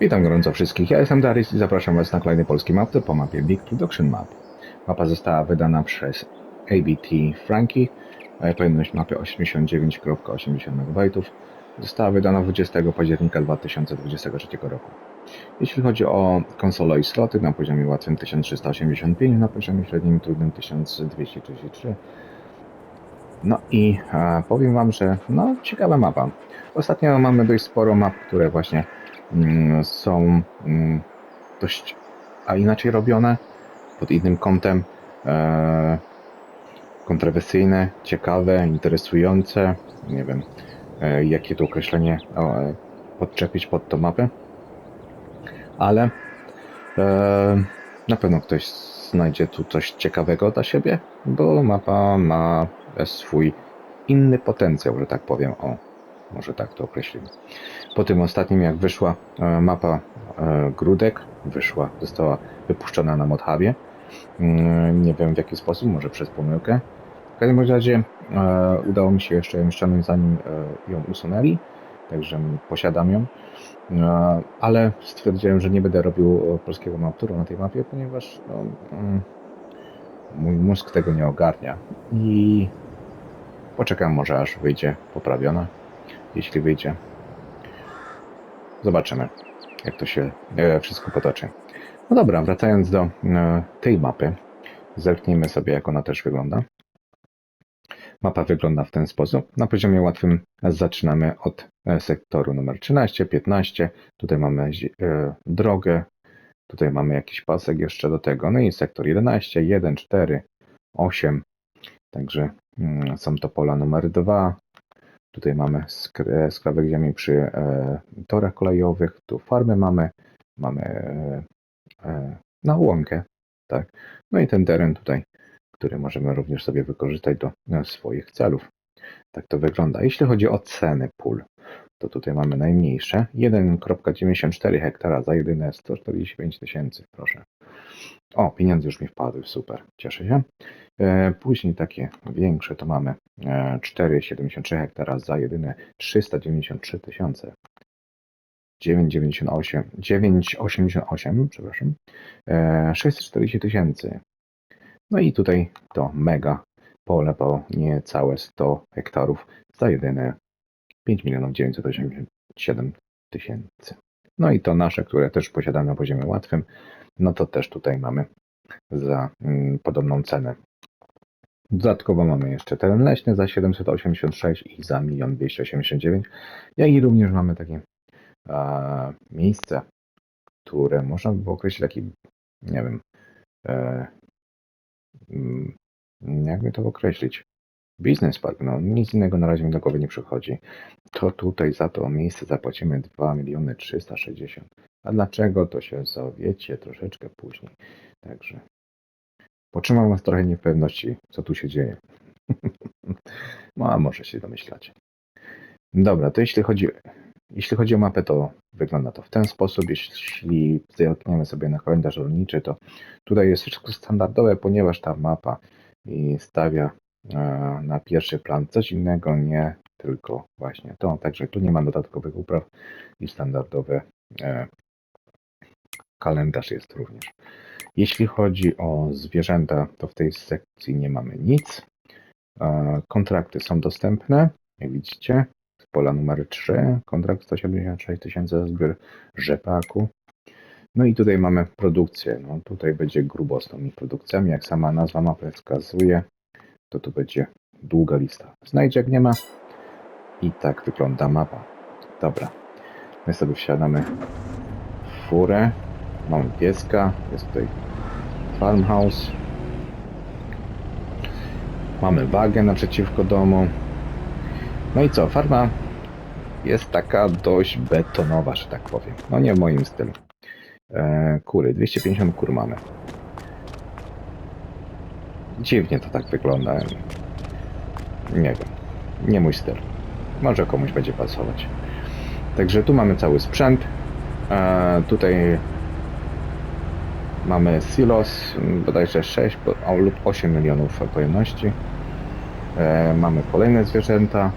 Witam gorąco wszystkich, ja jestem Darius i zapraszam Was na kolejny polski mapy po mapie Big Production Map. Mapa została wydana przez ABT Frankie, pojemność mapy 89.80 MB. Została wydana 20 października 2023 roku. Jeśli chodzi o konsolę i sloty, na poziomie łatwym 1385, na poziomie średnim trudnym 1233. No i powiem Wam, że no ciekawa mapa. Ostatnio mamy dość sporo map, które właśnie są mm, dość a inaczej robione, pod innym kątem, e, kontrowersyjne, ciekawe, interesujące. Nie wiem, e, jakie to określenie e, podczepić pod tą mapę, ale na pewno ktoś znajdzie tu coś ciekawego dla siebie, bo mapa ma swój inny potencjał, że tak powiem. O, może tak to określimy. Po tym ostatnim, jak wyszła e, mapa e, Grudek, wyszła, została wypuszczona na Modhawie. Mm, Nie wiem w jaki sposób, może przez pomyłkę. W każdym razie e, udało mi się jeszcze ją ściągnąć zanim ją usunęli, także posiadam ją. Ale stwierdziłem, że nie będę robił polskiego mapturu na tej mapie, ponieważ no, mm, mój mózg tego nie ogarnia. I poczekam może aż wyjdzie poprawiona. Jeśli wyjdzie, zobaczymy jak to się e, wszystko potoczy. No dobra, wracając do e, tej mapy, zerknijmy sobie jak ona też wygląda. Mapa wygląda w ten sposób. Na poziomie łatwym zaczynamy od e, sektoru numer 13, 15. Tutaj mamy drogę. Tutaj mamy jakiś pasek jeszcze do tego. No i sektor 11, 1, 4, 8. Także mm, są to pola numer 2. Tutaj mamy e, skrawek ziemi przy e, torach kolejowych. Tu farmy mamy. Mamy e, na łąkę. Tak. No i ten teren tutaj który możemy również sobie wykorzystać do swoich celów. Tak to wygląda. Jeśli chodzi o ceny pól, to tutaj mamy najmniejsze 1,94 hektara za jedyne 145 tysięcy, proszę. O, pieniądze już mi wpadły, super, cieszę się. E, Później takie większe to mamy e, 4,73 hektara za jedyne 393 tysiące. 9,98, 9,88, przepraszam, e, 640 tysięcy. No i tutaj to mega pole, bo niecałe 100 hektarów za jedyne 5 milionów 987 tysięcy. No i to nasze, które też posiadamy na poziomie łatwym, no to też tutaj mamy za mm, podobną cenę. Dodatkowo mamy jeszcze teren leśny za 786 i za 1 289, jak i również mamy takie e, miejsce, które można by określić taki, nie wiem, e, mm, jakby to określić, biznes park, no nic innego na razie mi do głowy nie przychodzi, to tutaj za to miejsce zapłacimy 2 miliony 360. A dlaczego, to się zawiecie troszeczkę później. Także potrzymam was trochę niepewności, co tu się dzieje. no a może się domyślacie. Dobra, to jeśli chodzi, jeśli chodzi o mapę, to wygląda to w ten sposób. Jeśli zerkniemy sobie na kalendarz rolniczy, to tutaj jest wszystko standardowe, ponieważ ta mapa stawia na pierwszy plan coś innego, nie tylko właśnie to. Także tu nie ma dodatkowych upraw i standardowy e, kalendarz jest również. Jeśli chodzi o zwierzęta, to w tej sekcji nie mamy nic. E, Kontrakty są dostępne, jak widzicie. Z pola numer 3, kontrakt 176 tysięcy za zbiór rzepaku. No i tutaj mamy produkcję. No tutaj będzie grubo z tymi produkcjami, jak sama nazwa mapy wskazuje, to tu będzie długa lista. Znajdź jak nie ma. I tak wygląda mapa. Dobra. My sobie wsiadamy w furę. Mamy pieska. Jest tutaj farmhouse. Mamy wagę naprzeciwko domu. No i co? Farma jest taka dość betonowa, że tak powiem. No nie w moim stylu. E, kury, 250 kur mamy. Dziwnie to tak wygląda. Nie wiem. Nie mój styl. Może komuś będzie pasować. Także tu mamy cały sprzęt. E, tutaj mamy silos, bodajże 6 bo- o, lub 8 milionów pojemności. E, mamy kolejne zwierzęta.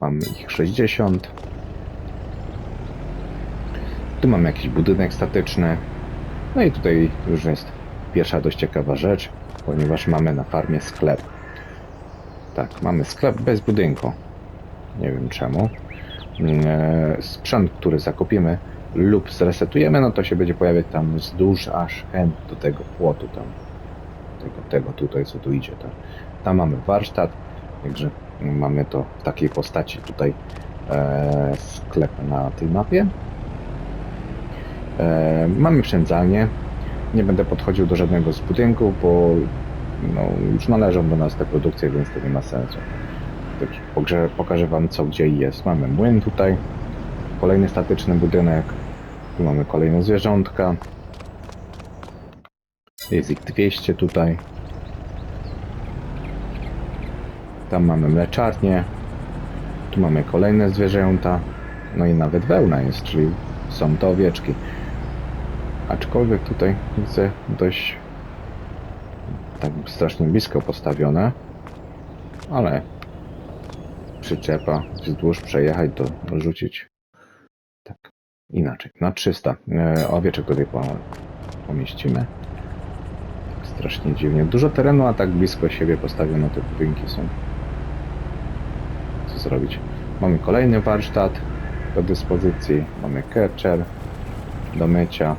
Mamy ich 60. Tu mamy jakiś budynek statyczny. No i tutaj już jest pierwsza dość ciekawa rzecz, ponieważ mamy na farmie sklep. Tak, mamy sklep bez budynku. Nie wiem czemu. E, Sprzęt, który zakupimy lub zresetujemy, no to się będzie pojawiać tam wzdłuż aż hen do tego płotu tam. Tego, tego tutaj, co tu idzie. Tam, tam mamy warsztat, także mamy to w takiej postaci tutaj e, sklep na tej mapie. E, mamy przędzalnię. Nie będę podchodził do żadnego z budynków, bo no, już należą do nas te produkcje, więc to nie ma sensu. Także pokażę Wam co gdzie jest. Mamy młyn tutaj, kolejny statyczny budynek, tu mamy kolejne zwierzątka. Jest ich 200 tutaj. Tam mamy mleczarnię. Tu mamy kolejne zwierzęta. No i nawet wełna jest, czyli są to owieczki. Aczkolwiek tutaj widzę dość tak strasznie blisko postawione. Ale przyczepa wzdłuż przejechać to rzucić tak inaczej. Na 300 e, owieczek tutaj po, pomieścimy. Tak strasznie dziwnie. Dużo terenu, a tak blisko siebie postawione te budynki są. Co zrobić? Mamy kolejny warsztat do dyspozycji. Mamy catcher do mycia.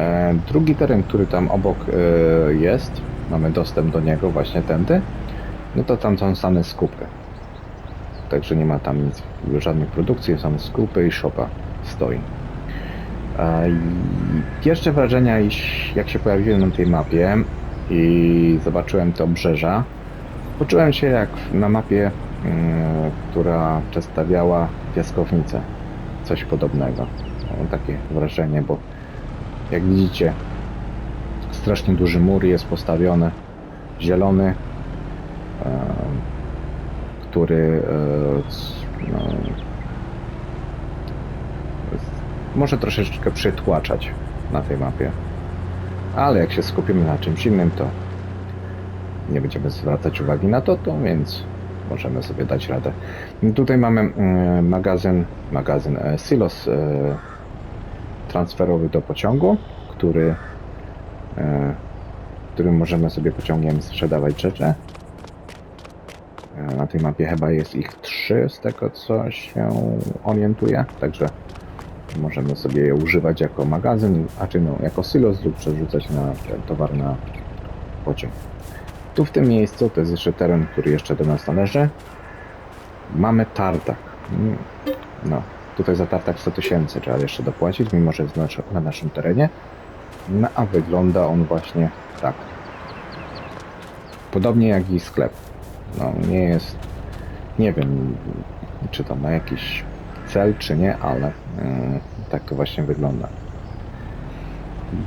E, drugi teren, który tam obok e, jest, mamy dostęp do niego właśnie tędy, no to tam są same skupy. Także nie ma tam nic, żadnych produkcji, są skupy i szopa stoi. E, pierwsze wrażenia, jak się pojawiłem na tej mapie i zobaczyłem te obrzeża, poczułem się jak na mapie, która przedstawiała piaskownicę. Coś podobnego. Mam takie wrażenie, bo jak widzicie, strasznie duży mur jest postawiony, zielony, e, który e, no, może troszeczkę przytłaczać na tej mapie. Ale jak się skupimy na czymś innym, to nie będziemy zwracać uwagi na to, to więc możemy sobie dać radę. Tutaj mamy mm, magazyn, magazyn e, silos transferowy do pociągu, który e, którym możemy sobie pociągiem sprzedawać rzeczy. E, Na tej mapie chyba jest ich trzy z tego co się orientuję, także możemy sobie je używać jako magazyn, a czy no, jako silos lub przerzucać na towar na pociąg. Tu w tym miejscu, to jest jeszcze teren, który jeszcze do nas należy. Mamy tartak. Mm, No, tutaj za tartak 100 tysięcy trzeba jeszcze dopłacić, mimo że jest na, na naszym terenie. No a wygląda on właśnie tak. Podobnie jak i sklep. No nie jest, nie wiem czy to ma jakiś cel czy nie, ale mm, tak to właśnie wygląda.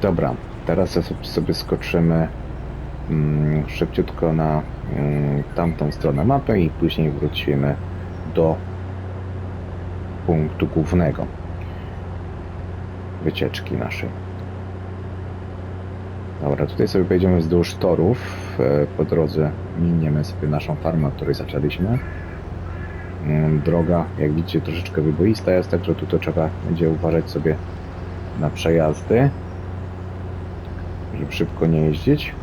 Dobra, teraz sobie- sobie skoczymy mm, szybciutko na mm, tamtą stronę mapy i później wrócimy do punktu głównego wycieczki naszej. Dobra, tutaj sobie pojedziemy wzdłuż torów. E, Po drodze miniemy sobie naszą farmę, od której zaczęliśmy. Mm, Droga, jak widzicie, troszeczkę wyboista jest, także tutaj trzeba będzie uważać sobie na przejazdy, żeby szybko nie jeździć,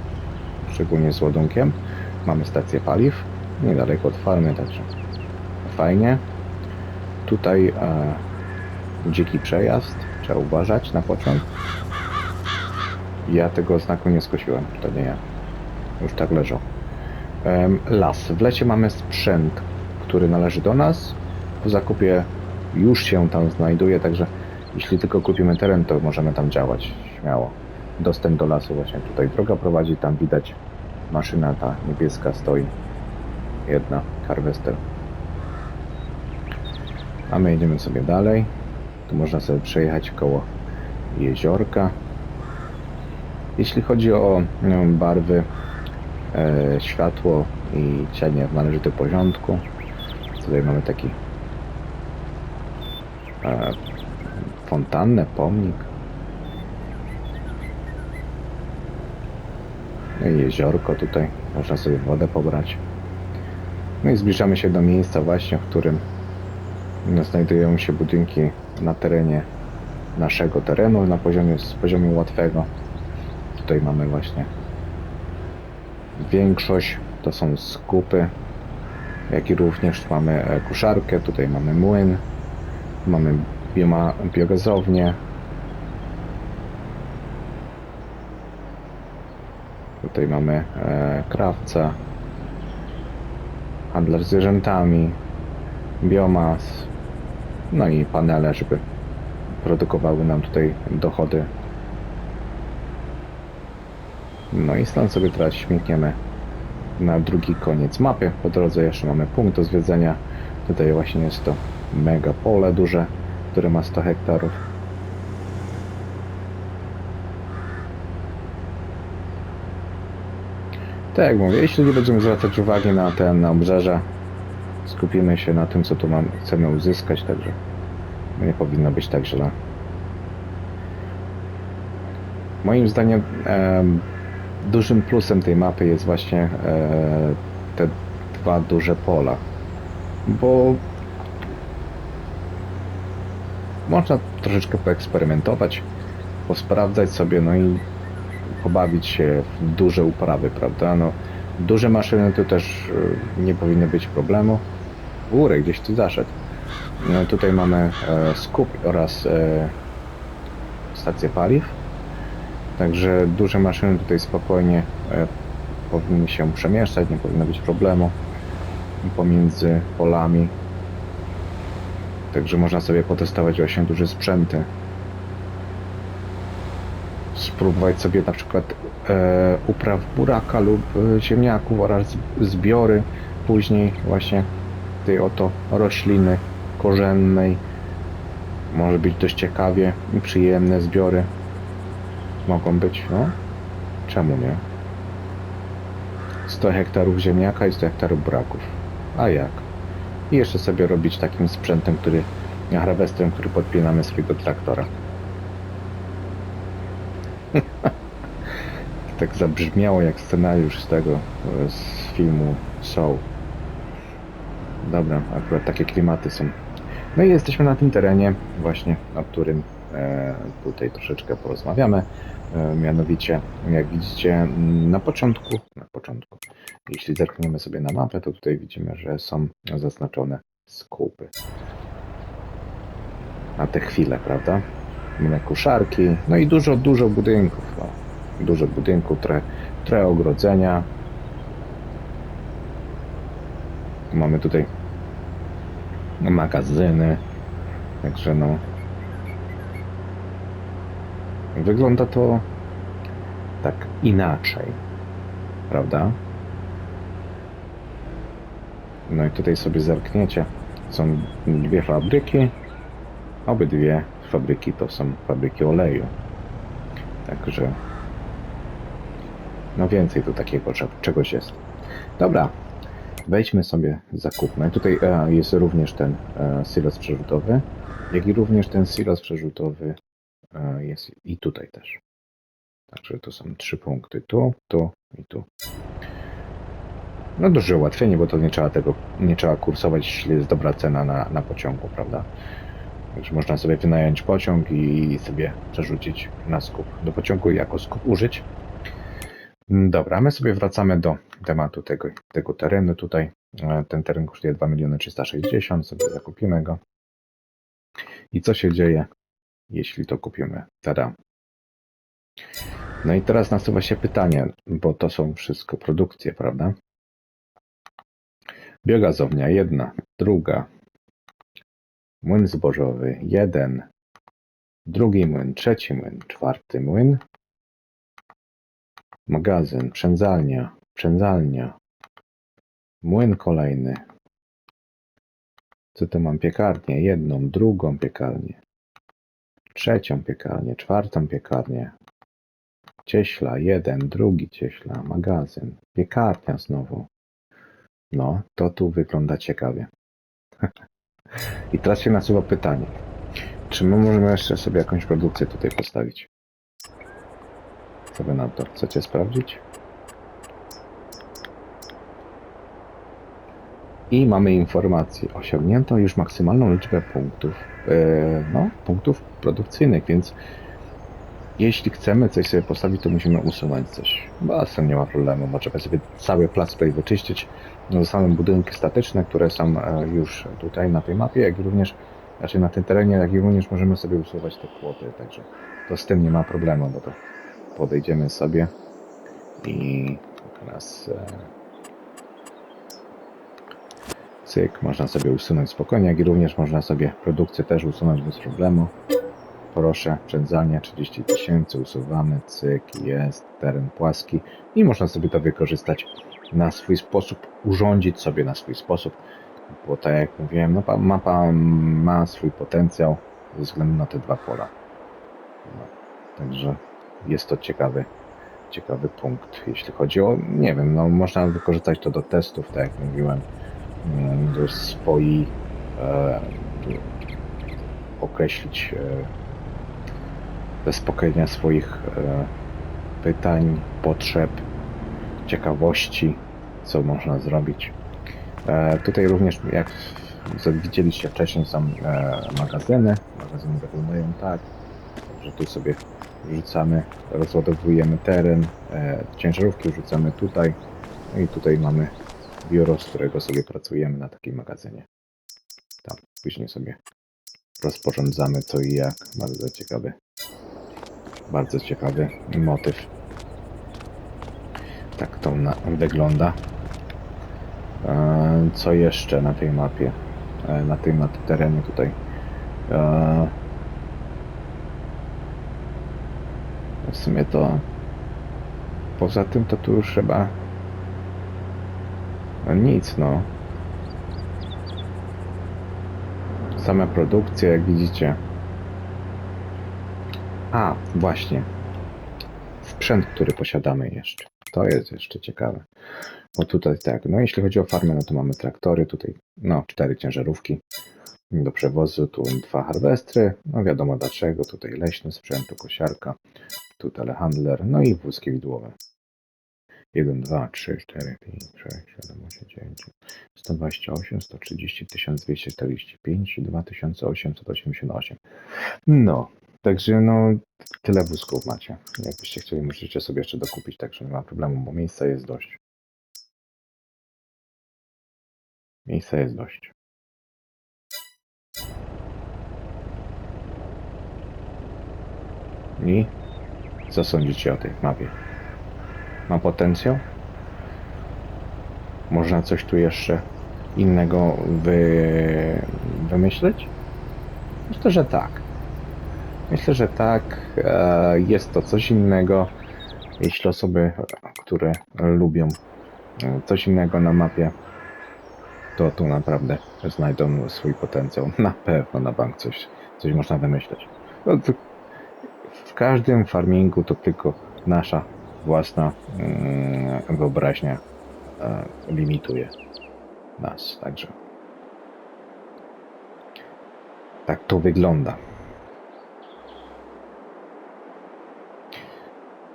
szczególnie z ładunkiem. Mamy stację paliw, niedaleko od farmy, także fajnie. Tutaj e, dziki przejazd, trzeba uważać na pociąg. Ja tego znaku nie skosiłem, to nie ja. Już tak leżał. Em, Las. W lesie mamy sprzęt, który należy do nas. Po zakupie już się tam znajduje, także jeśli tylko kupimy teren, to możemy tam działać śmiało. Dostęp do lasu właśnie tutaj droga prowadzi, tam widać maszyna ta niebieska stoi. Jedna, harvester. A my jedziemy sobie dalej. Tu można sobie przejechać koło jeziorka. Jeśli chodzi o no, barwy, e, światło i cienie w należytym porządku, tutaj mamy taki e, fontannę, pomnik. No jeziorko tutaj, można sobie wodę pobrać. No i zbliżamy się do miejsca właśnie, w którym znajdują się budynki na terenie naszego terenu na poziomie, z poziomu łatwego. Tutaj mamy właśnie większość, to są skupy, jak i również mamy e, kuszarkę, tutaj mamy młyn, mamy bioma, biogazownię. Tutaj mamy e, krawca, handlarz zwierzętami, biomas, no i panele, żeby produkowały nam tutaj dochody. No i stąd sobie teraz śmigniemy na drugi koniec mapy. Po drodze jeszcze mamy punkt do zwiedzenia. Tutaj właśnie jest to mega pole duże, które ma 100 hektarów. Tak jak mówię, jeśli nie będziemy zwracać uwagi na te na skupimy się na tym, co tu mam, chcemy uzyskać, także nie powinno być tak źle. Moim zdaniem em, dużym plusem tej mapy jest właśnie e, te dwa duże pola, bo można troszeczkę poeksperymentować, posprawdzać sobie, no i pobawić się w duże uprawy, prawda? No, duże maszyny to też e, nie powinny być problemu. Górę gdzieś tu zaszedł. No, tutaj mamy e, skup oraz e, stację paliw. Także duże maszyny tutaj spokojnie e, powinny się przemieszczać, nie powinno być problemu pomiędzy polami. Także można sobie potestować właśnie duże sprzęty. Spróbować sobie na przykład e, upraw buraka lub e, ziemniaków oraz zbiory później właśnie tej oto rośliny korzennej. Może być dość ciekawie i przyjemne zbiory. Mogą być, no. Czemu nie? 100 hektarów ziemniaka i 100 hektarów buraków. A jak? I jeszcze sobie robić takim sprzętem, który harwestrem, który podpinamy swojego traktora. tak zabrzmiało jak scenariusz z tego, z filmu Soul. Dobra, akurat takie klimaty są. No i jesteśmy na tym terenie właśnie, o którym e, tutaj troszeczkę porozmawiamy. E, mianowicie, jak widzicie, na początku, na początku, jeśli zerkniemy sobie na mapę, to tutaj widzimy, że są zaznaczone skupy. Na tę chwilę, prawda? Mamy kuszarki, no i dużo, dużo budynków. No. Dużo budynków, trochę, trochę ogrodzenia. Mamy tutaj magazyny. Także no. Wygląda to tak inaczej. Prawda? No i tutaj sobie zerkniecie. Są dwie fabryki. Obydwie fabryki to są fabryki oleju. Także no więcej tu takiego cze- czegoś jest. Dobra, wejdźmy sobie, zakupmy. Tutaj e, jest również ten e, silos przerzutowy, jak i również ten silos przerzutowy e, jest i tutaj też. Także to są trzy punkty. Tu, tu i tu. No duże ułatwienie, bo to nie trzeba tego, nie trzeba kursować, jeśli jest dobra cena na, na pociągu, prawda? Także można sobie wynająć pociąg i sobie przerzucić na skup. Do pociągu jako skup użyć. Dobra, my sobie wracamy do tematu tego, tego terenu tutaj. E, Ten teren kosztuje 2 miliony 360, sobie zakupimy go. I co się dzieje, jeśli to kupimy? Tada. No i teraz nasuwa się pytanie, bo to są wszystko produkcje, prawda? Biogazownia jedna, druga. Młyn zbożowy jeden, drugi młyn, trzeci młyn, czwarty młyn, magazyn, przędzalnia, przędzalnia, młyn kolejny. Co tu mam? Piekarnię, jedną, drugą piekarnię, trzecią piekarnię, czwartą piekarnię, cieśla, jeden, drugi cieśla, magazyn, piekarnia znowu. No, to tu wygląda ciekawie. I teraz się nasuwa pytanie, czy my możemy jeszcze sobie jakąś produkcję tutaj postawić? Wy na to? Chcecie sprawdzić? I mamy informację. Osiągnięto już maksymalną liczbę punktów, e, no, punktów produkcyjnych, więc jeśli chcemy coś sobie postawić, to musimy usunąć coś. Tym nie ma problemu. Możemy sobie cały plac tutaj wyczyścić. Zostaną budynki statyczne, które są e, już tutaj na tej mapie, jak również, znaczy na tym terenie, jak i również możemy sobie usuwać te płoty. Także to z tym nie ma problemu, bo to podejdziemy sobie i teraz e, cyk, można sobie usunąć spokojnie, jak i również można sobie produkcję też usunąć bez problemu. Proszę, przędzanie 30 tysięcy, usuwamy, cyk, jest, teren płaski i można sobie to wykorzystać na swój sposób, urządzić sobie na swój sposób, bo tak jak mówiłem, mapa, mapa ma swój potencjał ze względu na te dwa pola. No, także jest to ciekawy, ciekawy punkt, jeśli chodzi o, nie wiem, no można wykorzystać to do testów, tak jak mówiłem, mm, do swoich, e, określić e, zaspokojenia swoich e, pytań, potrzeb, ciekawości, co można zrobić. E, tutaj również, jak widzieliście wcześniej, są e, magazyny. Magazyny wyglądają tak, że tu sobie rzucamy, rozładowujemy teren, e, ciężarówki rzucamy tutaj no i tutaj mamy biuro, z którego sobie pracujemy na takim magazynie. Tam później sobie rozporządzamy co i jak. Bardzo ciekawy bardzo ciekawy motyw. Tak to na, wygląda. E, co jeszcze na tej mapie? E, na tym terenie tutaj. E, w sumie to poza tym to tu już chyba no nic no. Same produkcje jak widzicie. A, właśnie. Sprzęt, który posiadamy jeszcze. To jest jeszcze ciekawe. Bo tutaj tak, no jeśli chodzi o farmę, no to mamy traktory, tutaj no cztery ciężarówki do przewozu, tu dwa harwestry, no wiadomo dlaczego, tutaj leśny sprzęt, tu kosiarka, tu telehandler, no i wózki widłowe. 1, 2, 3, 4, 5, 6, 7, 8, 9, 128, 130, 1245 i 2888. No, Także no, tyle wózków macie. Jakbyście chcieli, możecie sobie jeszcze dokupić, także nie ma problemu, bo miejsca jest dość. Miejsca jest dość. I co sądzicie o tej mapie? Ma potencjał? Można coś tu jeszcze innego wy... wymyśleć? Myślę, że tak. Myślę, że tak. E, jest to coś innego, jeśli osoby, które lubią e, coś innego na mapie, to tu naprawdę znajdą swój potencjał. Na pewno na bank coś, coś można wymyśleć. W każdym farmingu to tylko nasza własna mm, wyobraźnia e, limituje nas. Także tak to wygląda.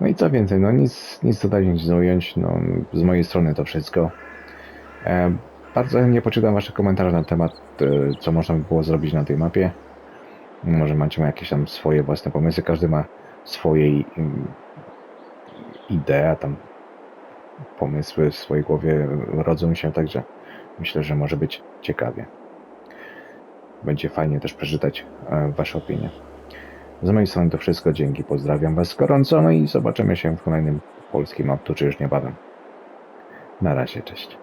No i co więcej, no nic, nic nie ująć, no z mojej strony to wszystko. E, bardzo chętnie poczytam wasze komentarze na temat, e, co można by było zrobić na tej mapie. Może macie jakieś tam swoje własne pomysły, każdy ma swoje um, idee, tam pomysły w swojej głowie rodzą się, także myślę, że może być ciekawie. Będzie fajnie też przeczytać e, wasze opinie. Z mojej strony to wszystko. Dzięki, pozdrawiam Was gorąco no i zobaczymy się w kolejnym polskim aptu, czy już niebawem. Na razie, cześć.